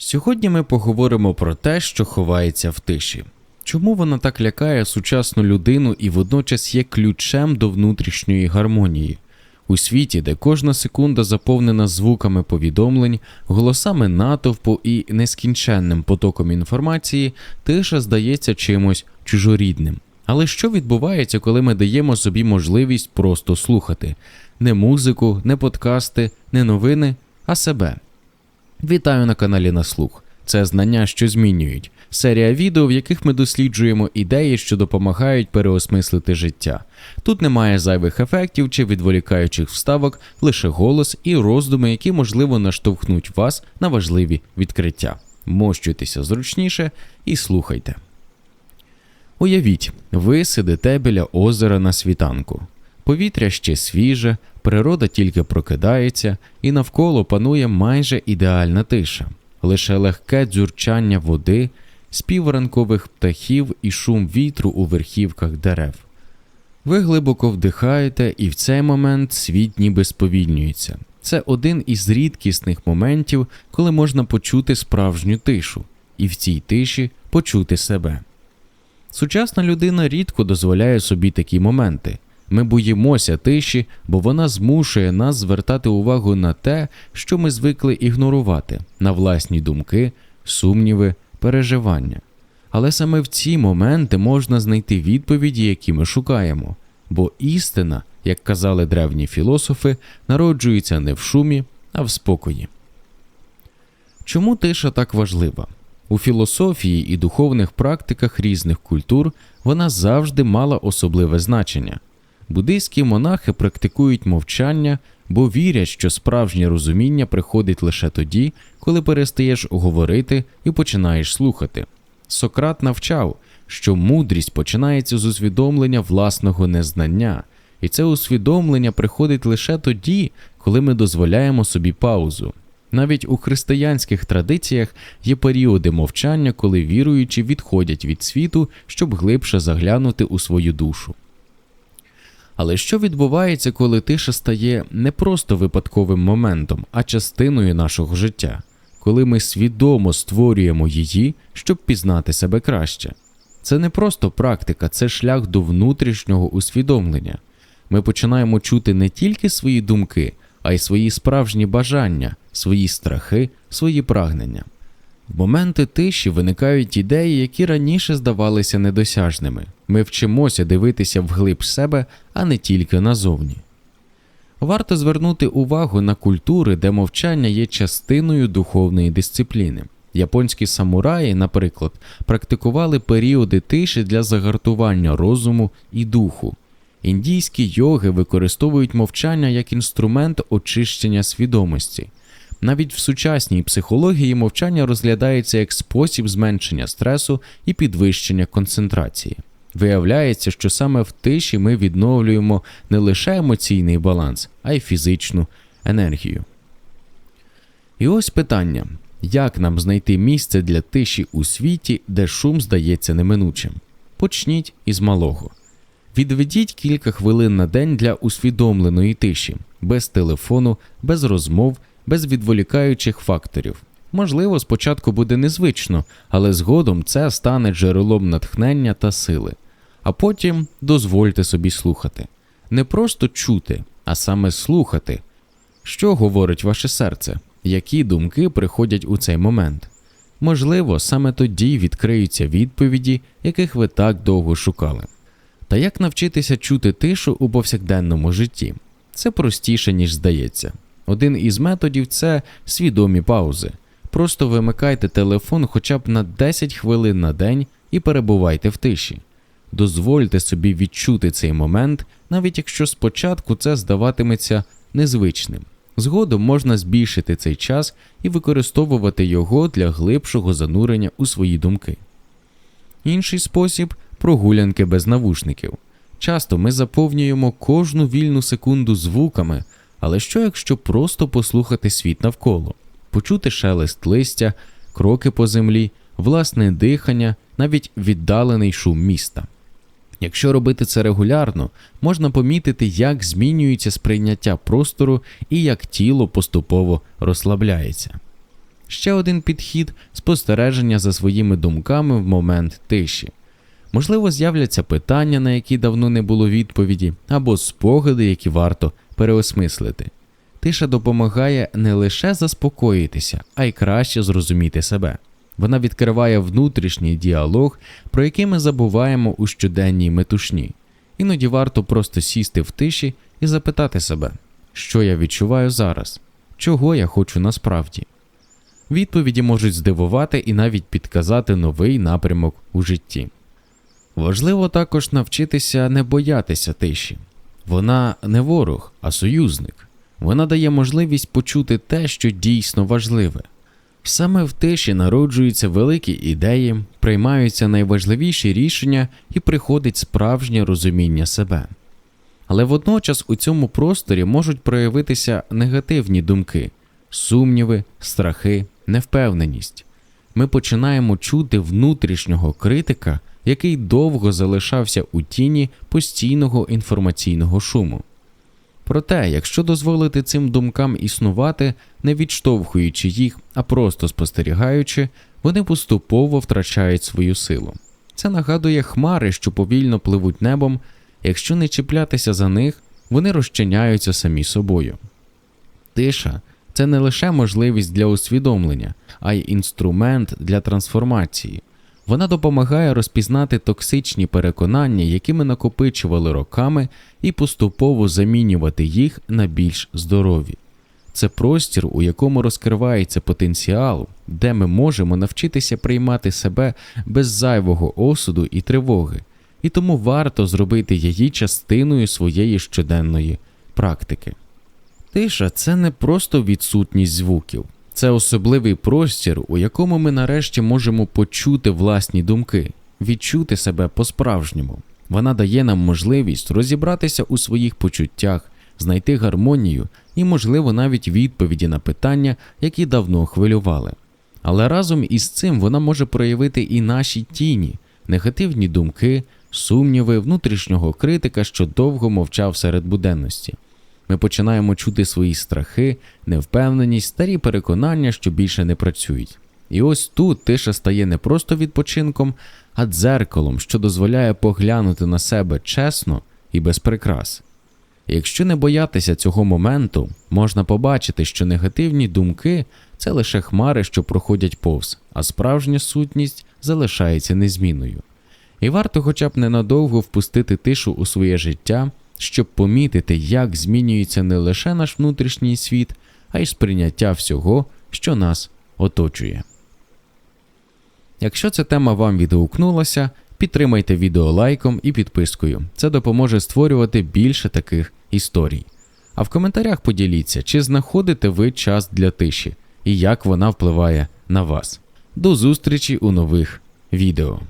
Сьогодні ми поговоримо про те, що ховається в тиші. Чому вона так лякає сучасну людину і водночас є ключем до внутрішньої гармонії? У світі, де кожна секунда заповнена звуками повідомлень, голосами натовпу і нескінченним потоком інформації, тиша здається чимось чужорідним. Але що відбувається, коли ми даємо собі можливість просто слухати не музику, не подкасти, не новини, а себе? Вітаю на каналі на слух. Це знання, що змінюють. Серія відео, в яких ми досліджуємо ідеї, що допомагають переосмислити життя. Тут немає зайвих ефектів чи відволікаючих вставок, лише голос і роздуми, які можливо наштовхнуть вас на важливі відкриття. Мощуйтеся зручніше і слухайте. Уявіть, ви сидите біля озера на світанку. Повітря ще свіже, природа тільки прокидається, і навколо панує майже ідеальна тиша, лише легке дзюрчання води, спів ранкових птахів і шум вітру у верхівках дерев. Ви глибоко вдихаєте, і в цей момент світ ніби сповільнюється. Це один із рідкісних моментів, коли можна почути справжню тишу, і в цій тиші почути себе. Сучасна людина рідко дозволяє собі такі моменти. Ми боїмося тиші, бо вона змушує нас звертати увагу на те, що ми звикли ігнорувати, на власні думки, сумніви, переживання. Але саме в ці моменти можна знайти відповіді, які ми шукаємо, бо істина, як казали древні філософи, народжується не в шумі, а в спокої. Чому тиша так важлива? У філософії і духовних практиках різних культур вона завжди мала особливе значення. Буддийські монахи практикують мовчання, бо вірять, що справжнє розуміння приходить лише тоді, коли перестаєш говорити і починаєш слухати. Сократ навчав, що мудрість починається з усвідомлення власного незнання, і це усвідомлення приходить лише тоді, коли ми дозволяємо собі паузу. Навіть у християнських традиціях є періоди мовчання, коли віруючі відходять від світу, щоб глибше заглянути у свою душу. Але що відбувається, коли тиша стає не просто випадковим моментом, а частиною нашого життя, коли ми свідомо створюємо її, щоб пізнати себе краще? Це не просто практика, це шлях до внутрішнього усвідомлення. Ми починаємо чути не тільки свої думки, а й свої справжні бажання, свої страхи, свої прагнення. В моменти тиші виникають ідеї, які раніше здавалися недосяжними. Ми вчимося дивитися вглиб себе, а не тільки назовні. Варто звернути увагу на культури, де мовчання є частиною духовної дисципліни. Японські самураї, наприклад, практикували періоди тиші для загартування розуму і духу. Індійські йоги використовують мовчання як інструмент очищення свідомості. Навіть в сучасній психології мовчання розглядається як спосіб зменшення стресу і підвищення концентрації. Виявляється, що саме в тиші ми відновлюємо не лише емоційний баланс, а й фізичну енергію. І ось питання: як нам знайти місце для тиші у світі, де шум здається неминучим? Почніть із малого. Відведіть кілька хвилин на день для усвідомленої тиші, без телефону, без розмов, без відволікаючих факторів. Можливо, спочатку буде незвично, але згодом це стане джерелом натхнення та сили. А потім дозвольте собі слухати. Не просто чути, а саме слухати. Що говорить ваше серце, які думки приходять у цей момент? Можливо, саме тоді відкриються відповіді, яких ви так довго шукали. Та як навчитися чути тишу у повсякденному житті? Це простіше, ніж здається. Один із методів це свідомі паузи. Просто вимикайте телефон хоча б на 10 хвилин на день і перебувайте в тиші. Дозвольте собі відчути цей момент, навіть якщо спочатку це здаватиметься незвичним. Згодом можна збільшити цей час і використовувати його для глибшого занурення у свої думки. Інший спосіб прогулянки без навушників. Часто ми заповнюємо кожну вільну секунду звуками, але що якщо просто послухати світ навколо, почути шелест листя, кроки по землі, власне дихання, навіть віддалений шум міста. Якщо робити це регулярно, можна помітити, як змінюється сприйняття простору і як тіло поступово розслабляється. Ще один підхід спостереження за своїми думками в момент тиші. Можливо, з'являться питання, на які давно не було відповіді, або спогади, які варто переосмислити. Тиша допомагає не лише заспокоїтися, а й краще зрозуміти себе. Вона відкриває внутрішній діалог, про який ми забуваємо у щоденній метушні. Іноді варто просто сісти в тиші і запитати себе, що я відчуваю зараз, чого я хочу насправді. Відповіді можуть здивувати і навіть підказати новий напрямок у житті. Важливо також навчитися не боятися тиші. Вона не ворог, а союзник. Вона дає можливість почути те, що дійсно важливе. Саме в тиші народжуються великі ідеї, приймаються найважливіші рішення і приходить справжнє розуміння себе. Але водночас у цьому просторі можуть проявитися негативні думки, сумніви, страхи, невпевненість. Ми починаємо чути внутрішнього критика, який довго залишався у тіні постійного інформаційного шуму. Проте, якщо дозволити цим думкам існувати, не відштовхуючи їх, а просто спостерігаючи, вони поступово втрачають свою силу. Це нагадує хмари, що повільно пливуть небом, якщо не чіплятися за них, вони розчиняються самі собою. Тиша це не лише можливість для усвідомлення, а й інструмент для трансформації. Вона допомагає розпізнати токсичні переконання, які ми накопичували роками, і поступово замінювати їх на більш здорові. Це простір, у якому розкривається потенціал, де ми можемо навчитися приймати себе без зайвого осуду і тривоги, і тому варто зробити її частиною своєї щоденної практики. Тиша це не просто відсутність звуків, це особливий простір, у якому ми нарешті можемо почути власні думки, відчути себе по-справжньому. Вона дає нам можливість розібратися у своїх почуттях, знайти гармонію і, можливо, навіть відповіді на питання, які давно хвилювали. Але разом із цим вона може проявити і наші тіні, негативні думки, сумніви, внутрішнього критика, що довго мовчав серед буденності. Ми починаємо чути свої страхи, невпевненість, старі переконання, що більше не працюють. І ось тут тиша стає не просто відпочинком, а дзеркалом, що дозволяє поглянути на себе чесно і без прикрас. Якщо не боятися цього моменту, можна побачити, що негативні думки це лише хмари, що проходять повз, а справжня сутність залишається незмінною. І варто хоча б ненадовго впустити тишу у своє життя, щоб помітити, як змінюється не лише наш внутрішній світ, а й сприйняття всього, що нас оточує. Якщо ця тема вам відгукнулася, підтримайте відео лайком і підпискою. Це допоможе створювати більше таких історій. А в коментарях поділіться, чи знаходите ви час для тиші і як вона впливає на вас. До зустрічі у нових відео.